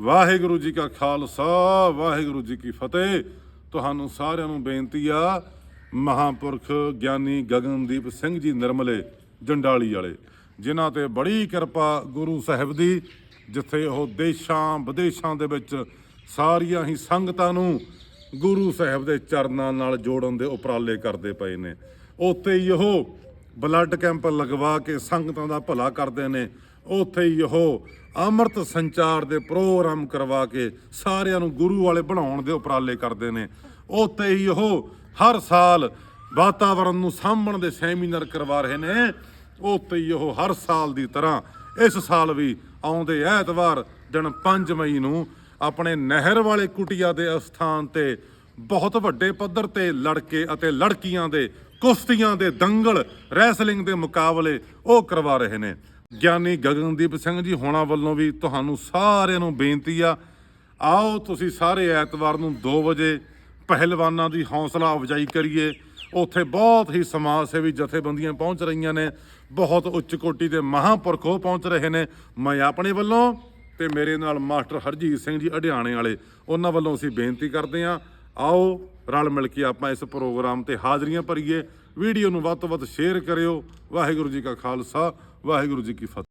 ਵਾਹਿਗੁਰੂ ਜੀ ਕਾ ਖਾਲਸਾ, ਵਾਹਿਗੁਰੂ ਜੀ ਕੀ ਫਤਿਹ। ਤੁਹਾਨੂੰ ਸਾਰਿਆਂ ਨੂੰ ਬੇਨਤੀ ਆ, ਮਹਾਪੁਰਖ ਗਿਆਨੀ ਗਗਨਦੀਪ ਸਿੰਘ ਜੀ ਨਿਰਮਲੇ ਜੰਡਾਲੀ ਵਾਲੇ, ਜਿਨ੍ਹਾਂ ਤੇ ਬੜੀ ਕਿਰਪਾ ਗੁਰੂ ਸਾਹਿਬ ਦੀ, ਜਿੱਥੇ ਉਹ ਦੇਸ਼ਾਂ ਵਿਦੇਸ਼ਾਂ ਦੇ ਵਿੱਚ ਸਾਰੀਆਂ ਹੀ ਸੰਗਤਾਂ ਨੂੰ ਗੁਰੂ ਸਾਹਿਬ ਦੇ ਚਰਨਾਂ ਨਾਲ ਜੋੜਨ ਦੇ ਉਪਰਾਲੇ ਕਰਦੇ ਪਏ ਨੇ। ਉੱਥੇ ਹੀ ਉਹ ਬਲੱਡ ਕੈਂਪ ਲਗਵਾ ਕੇ ਸੰਗਤਾਂ ਦਾ ਭਲਾ ਕਰਦੇ ਨੇ। ਉੱਥੇ ਹੀ ਉਹ ਅੰਮ੍ਰਿਤ ਸੰਚਾਰ ਦੇ ਪ੍ਰੋਗਰਾਮ ਕਰਵਾ ਕੇ ਸਾਰਿਆਂ ਨੂੰ ਗੁਰੂ ਵਾਲੇ ਬਣਾਉਣ ਦੇ ਉਪਰਾਲੇ ਕਰਦੇ ਨੇ। ਉੱਥੇ ਹੀ ਉਹ ਹਰ ਸਾਲ ਵਾਤਾਵਰਣ ਨੂੰ ਸਾਂਭਣ ਦੇ ਸੈਮੀਨਾਰ ਕਰਵਾ ਰਹੇ ਨੇ। ਉੱਥੇ ਹੀ ਉਹ ਹਰ ਸਾਲ ਦੀ ਤਰ੍ਹਾਂ ਇਸ ਸਾਲ ਵੀ ਆਉਂਦੇ ਐਤਵਾਰ ਦਿਨ 5 ਮਈ ਨੂੰ ਆਪਣੇ ਨਹਿਰ ਵਾਲੇ ਕੁਟਿਆ ਦੇ ਅਸਥਾਨ ਤੇ ਬਹੁਤ ਵੱਡੇ ਪੱਧਰ ਤੇ ਲੜਕੇ ਅਤੇ ਲੜਕੀਆਂ ਦੇ ਕੁਸ਼ਤੀਆਂ ਦੇ ਦੰਗਲ ਰੈਸਲਿੰਗ ਦੇ ਮੁਕਾਬਲੇ ਉਹ ਕਰਵਾ ਰਹੇ ਨੇ। ਗਿਆਨੀ ਗਗਨਦੀਪ ਸਿੰਘ ਜੀ ਹੋਣਾ ਵੱਲੋਂ ਵੀ ਤੁਹਾਨੂੰ ਸਾਰਿਆਂ ਨੂੰ ਬੇਨਤੀ ਆ। ਆਓ ਤੁਸੀਂ ਸਾਰੇ ਐਤਵਾਰ ਨੂੰ 2 ਵਜੇ ਪਹਿਲਵਾਨਾਂ ਦੀ ਹੌਸਲਾ ਅਫਜਾਈ ਕਰੀਏ। ਉੱਥੇ ਬਹੁਤ ਹੀ ਸਮਾਜ ਸੇਵੀ ਜਥੇਬੰਦੀਆਂ ਪਹੁੰਚ ਰਹੀਆਂ ਨੇ। ਬਹੁਤ ਉੱਚ ਕੋਟੀ ਦੇ ਮਹਾਂਪੁਰਖ ਪਹੁੰਚ ਰਹੇ ਨੇ। ਮੈਂ ਆਪਣੇ ਵੱਲੋਂ ਤੇ ਮੇਰੇ ਨਾਲ ਮਾਸਟਰ ਹਰਜੀਤ ਸਿੰਘ ਜੀ ਅਢਿਆਣੇ ਵਾਲੇ, ਉਹਨਾਂ ਵੱਲੋਂ ਅਸੀਂ ਬੇਨਤੀ ਕਰਦੇ ਹਾਂ, ਆਓ ਰਲ ਮਿਲ ਕੇ ਆਪਾਂ ਇਸ ਪ੍ਰੋਗਰਾਮ ਤੇ ਹਾਜ਼ਰੀਆਂ ਭਰੀਏ। ਵੀਡੀਓ ਨੂੰ ਵੱਧ ਤੋਂ ਵੱਧ ਸ਼ੇਅਰ ਕਰਿਓ। ਵਾਹਿਗੁਰੂ ਜੀ ਕਾ ਖਾਲਸਾ। ਵਾਹਿਗੁਰੂ ਜੀ ਕੀ ਫਤਿਹ